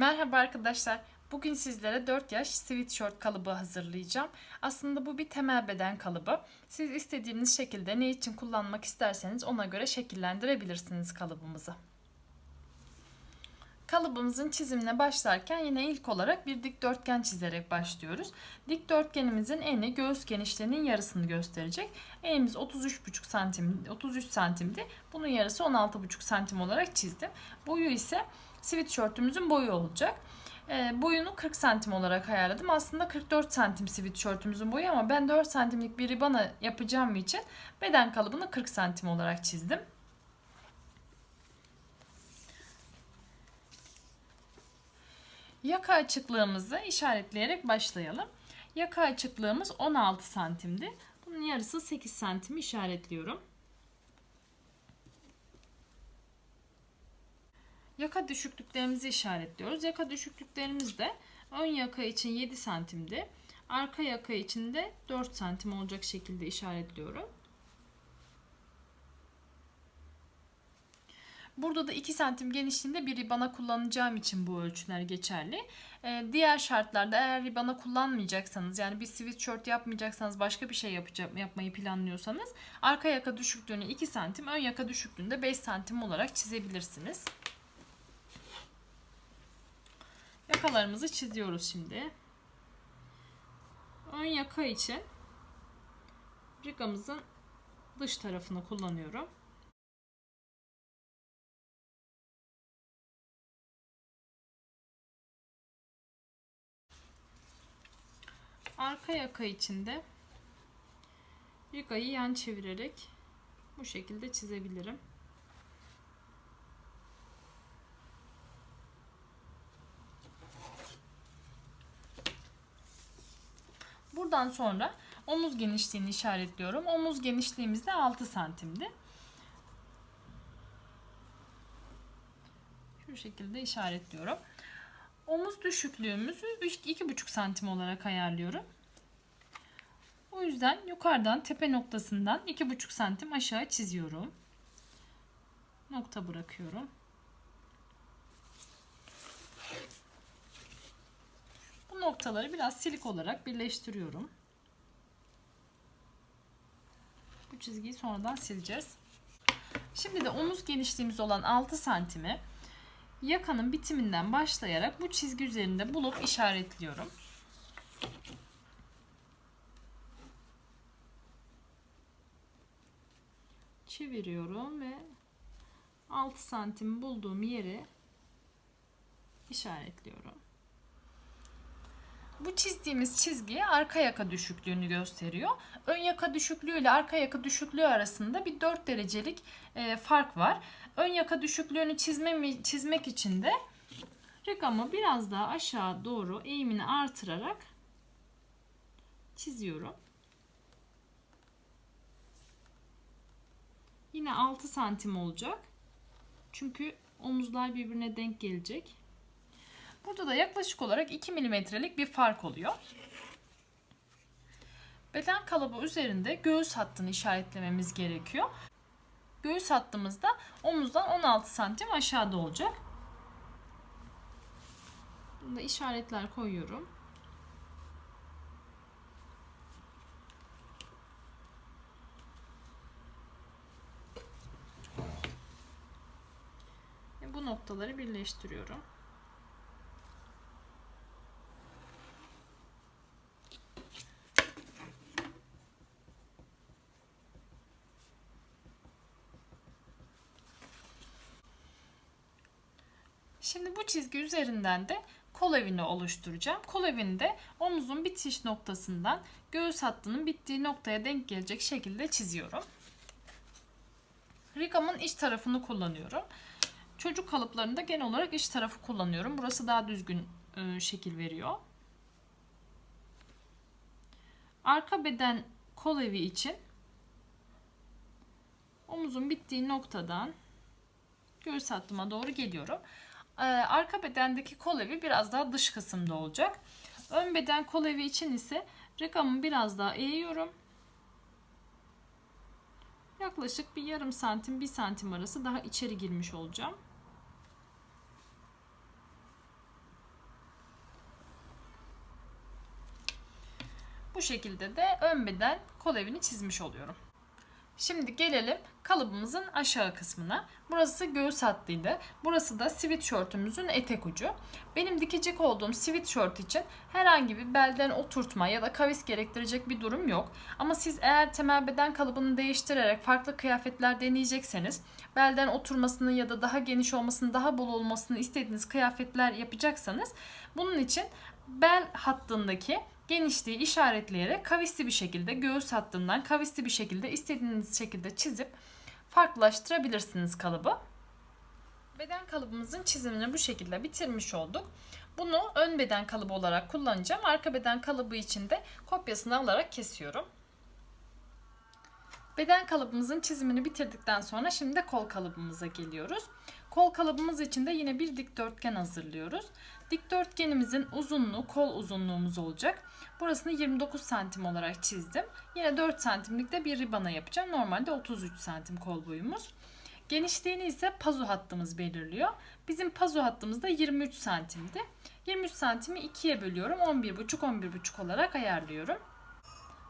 Merhaba arkadaşlar. Bugün sizlere 4 yaş sweatshirt kalıbı hazırlayacağım. Aslında bu bir temel beden kalıbı. Siz istediğiniz şekilde ne için kullanmak isterseniz ona göre şekillendirebilirsiniz kalıbımızı. Kalıbımızın çizimine başlarken yine ilk olarak bir dikdörtgen çizerek başlıyoruz. Dikdörtgenimizin eni göğüs genişliğinin yarısını gösterecek. Enimiz 33,5 santim, 33 santimdi. Bunun yarısı 16,5 santim olarak çizdim. Boyu ise sweatshirtümüzün boyu olacak. E, boyunu 40 santim olarak ayarladım. Aslında 44 santim sweatshirtümüzün boyu ama ben 4 santimlik bir ribana yapacağım için beden kalıbını 40 santim olarak çizdim. Yaka açıklığımızı işaretleyerek başlayalım. Yaka açıklığımız 16 santimdi. Bunun yarısı 8 santim işaretliyorum. Yaka düşüklüklerimizi işaretliyoruz. Yaka düşüklüklerimiz de ön yaka için 7 santimdi. Arka yaka için de 4 santim olacak şekilde işaretliyorum. Burada da 2 santim genişliğinde bir ribana kullanacağım için bu ölçüler geçerli. Ee, diğer şartlarda eğer ribana kullanmayacaksanız yani bir sweatshirt yapmayacaksanız başka bir şey yapacak, yapmayı planlıyorsanız arka yaka düşüklüğünü 2 santim ön yaka düşüklüğünde 5 santim olarak çizebilirsiniz. Yakalarımızı çiziyoruz şimdi. Ön yaka için rigamızın dış tarafını kullanıyorum. Arka yaka içinde rigayı yan çevirerek bu şekilde çizebilirim. Buradan sonra omuz genişliğini işaretliyorum. Omuz genişliğimiz de 6 santimdi. Şu şekilde işaretliyorum. Omuz düşüklüğümüzü 2,5 santim olarak ayarlıyorum. O yüzden yukarıdan tepe noktasından 2,5 santim aşağı çiziyorum. Nokta bırakıyorum. Noktaları biraz silik olarak birleştiriyorum. Bu çizgiyi sonradan sileceğiz. Şimdi de omuz genişliğimiz olan 6 santimi yakanın bitiminden başlayarak bu çizgi üzerinde bulup işaretliyorum. Çeviriyorum ve 6 santim bulduğum yeri işaretliyorum. Bu çizdiğimiz çizgi arka yaka düşüklüğünü gösteriyor. Ön yaka düşüklüğü ile arka yaka düşüklüğü arasında bir 4 derecelik e, fark var. Ön yaka düşüklüğünü çizmemi, çizmek için de rigamı biraz daha aşağı doğru eğimini artırarak çiziyorum. Yine 6 santim olacak. Çünkü omuzlar birbirine denk gelecek. Burada da yaklaşık olarak 2 milimetrelik bir fark oluyor. Beden kalıbı üzerinde göğüs hattını işaretlememiz gerekiyor. Göğüs hattımız da omuzdan 16 santim aşağıda olacak. Burada işaretler koyuyorum. Bu noktaları birleştiriyorum. Şimdi bu çizgi üzerinden de kol evini oluşturacağım. Kol evini omuzun bitiş noktasından göğüs hattının bittiği noktaya denk gelecek şekilde çiziyorum. Rigamın iç tarafını kullanıyorum. Çocuk kalıplarında genel olarak iç tarafı kullanıyorum. Burası daha düzgün e, şekil veriyor. Arka beden kol evi için omuzun bittiği noktadan göğüs hattıma doğru geliyorum. Ee, arka bedendeki kol evi biraz daha dış kısımda olacak. Ön beden kol evi için ise rakamı biraz daha eğiyorum. Yaklaşık bir yarım santim bir santim arası daha içeri girmiş olacağım. Bu şekilde de ön beden kol evini çizmiş oluyorum. Şimdi gelelim kalıbımızın aşağı kısmına. Burası göğüs hattıydı. Burası da sweatshirtümüzün etek ucu. Benim dikecek olduğum sweatshirt için herhangi bir belden oturtma ya da kavis gerektirecek bir durum yok. Ama siz eğer temel beden kalıbını değiştirerek farklı kıyafetler deneyecekseniz belden oturmasını ya da daha geniş olmasını, daha bol olmasını istediğiniz kıyafetler yapacaksanız bunun için bel hattındaki genişliği işaretleyerek kavisli bir şekilde göğüs hattından kavisli bir şekilde istediğiniz şekilde çizip farklılaştırabilirsiniz kalıbı. Beden kalıbımızın çizimini bu şekilde bitirmiş olduk. Bunu ön beden kalıbı olarak kullanacağım. Arka beden kalıbı için de kopyasını alarak kesiyorum. Beden kalıbımızın çizimini bitirdikten sonra şimdi kol kalıbımıza geliyoruz. Kol kalıbımız için de yine bir dikdörtgen hazırlıyoruz. Dikdörtgenimizin uzunluğu kol uzunluğumuz olacak. Burasını 29 santim olarak çizdim. Yine 4 santimlik de bir ribana yapacağım. Normalde 33 santim kol boyumuz. Genişliğini ise pazu hattımız belirliyor. Bizim pazu hattımız da 23 santimdi. 23 santimi 2'ye bölüyorum. 11,5-11,5 olarak ayarlıyorum.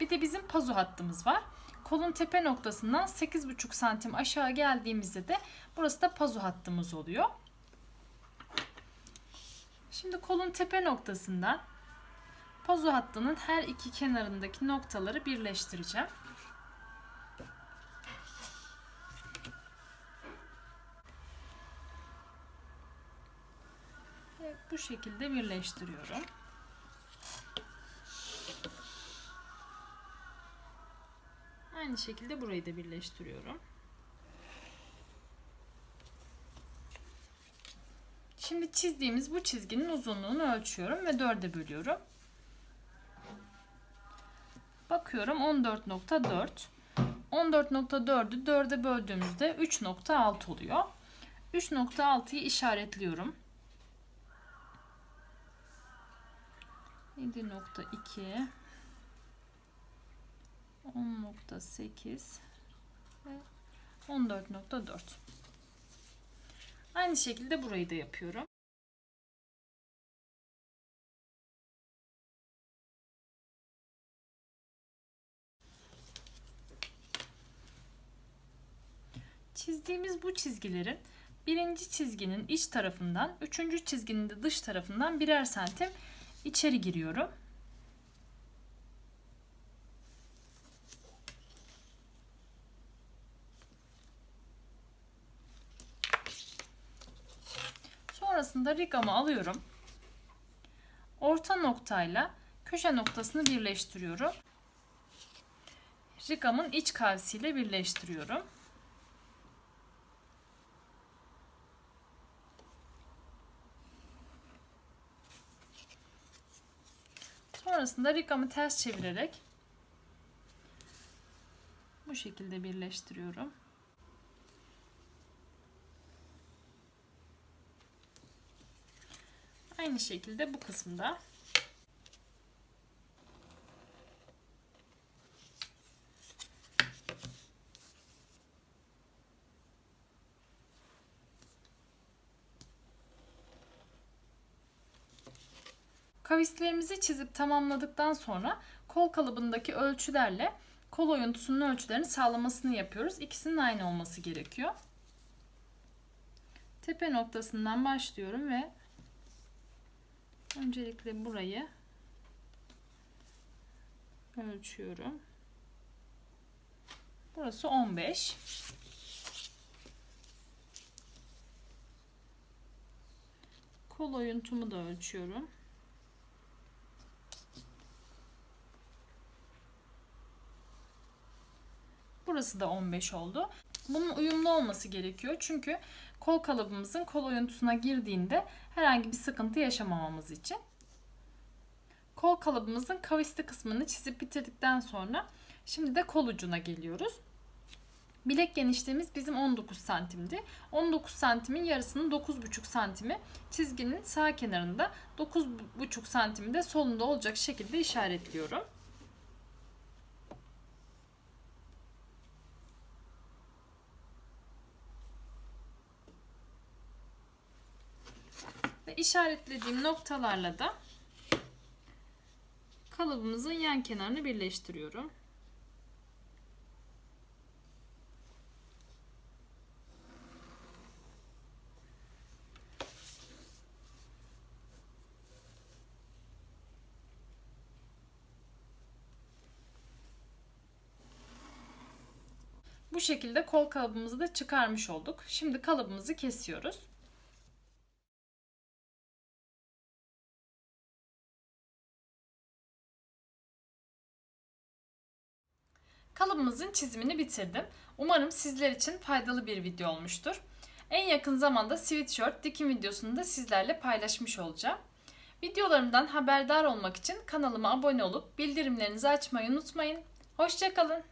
Bir de bizim pazu hattımız var. Kolun tepe noktasından 8,5 santim aşağı geldiğimizde de burası da pazu hattımız oluyor. Şimdi kolun tepe noktasından pazu hattının her iki kenarındaki noktaları birleştireceğim. Ve bu şekilde birleştiriyorum. Aynı şekilde burayı da birleştiriyorum. Şimdi çizdiğimiz bu çizginin uzunluğunu ölçüyorum ve dörde bölüyorum. Bakıyorum 14.4. 14.4'ü 4'e böldüğümüzde 3.6 oluyor. 3.6'yı işaretliyorum. 7.2 10.8 ve 14.4 Aynı şekilde burayı da yapıyorum. Çizdiğimiz bu çizgilerin birinci çizginin iç tarafından, üçüncü çizginin de dış tarafından birer santim içeri giriyorum. Sonrasında rigamı alıyorum. Orta noktayla köşe noktasını birleştiriyorum. Rigamın iç kavisiyle birleştiriyorum. Sonrasında rigamı ters çevirerek bu şekilde birleştiriyorum. Aynı şekilde bu kısımda Kavislerimizi çizip tamamladıktan sonra kol kalıbındaki ölçülerle kol oyuntusunun ölçülerini sağlamasını yapıyoruz. İkisinin aynı olması gerekiyor. Tepe noktasından başlıyorum ve Öncelikle burayı ölçüyorum. Burası 15. Kol oyuntumu da ölçüyorum. Burası da 15 oldu. Bunun uyumlu olması gerekiyor. Çünkü kol kalıbımızın kol oyuntusuna girdiğinde herhangi bir sıkıntı yaşamamamız için. Kol kalıbımızın kavisli kısmını çizip bitirdikten sonra şimdi de kol ucuna geliyoruz. Bilek genişliğimiz bizim 19 santimdi. 19 santimin yarısının 9,5 santimi çizginin sağ kenarında 9,5 santimi de solunda olacak şekilde işaretliyorum. Ve işaretlediğim noktalarla da Kalıbımızın yan kenarını birleştiriyorum. Bu şekilde kol kalıbımızı da çıkarmış olduk. Şimdi kalıbımızı kesiyoruz. Kalıbımızın çizimini bitirdim. Umarım sizler için faydalı bir video olmuştur. En yakın zamanda sweatshirt dikim videosunu da sizlerle paylaşmış olacağım. Videolarımdan haberdar olmak için kanalıma abone olup bildirimlerinizi açmayı unutmayın. Hoşçakalın.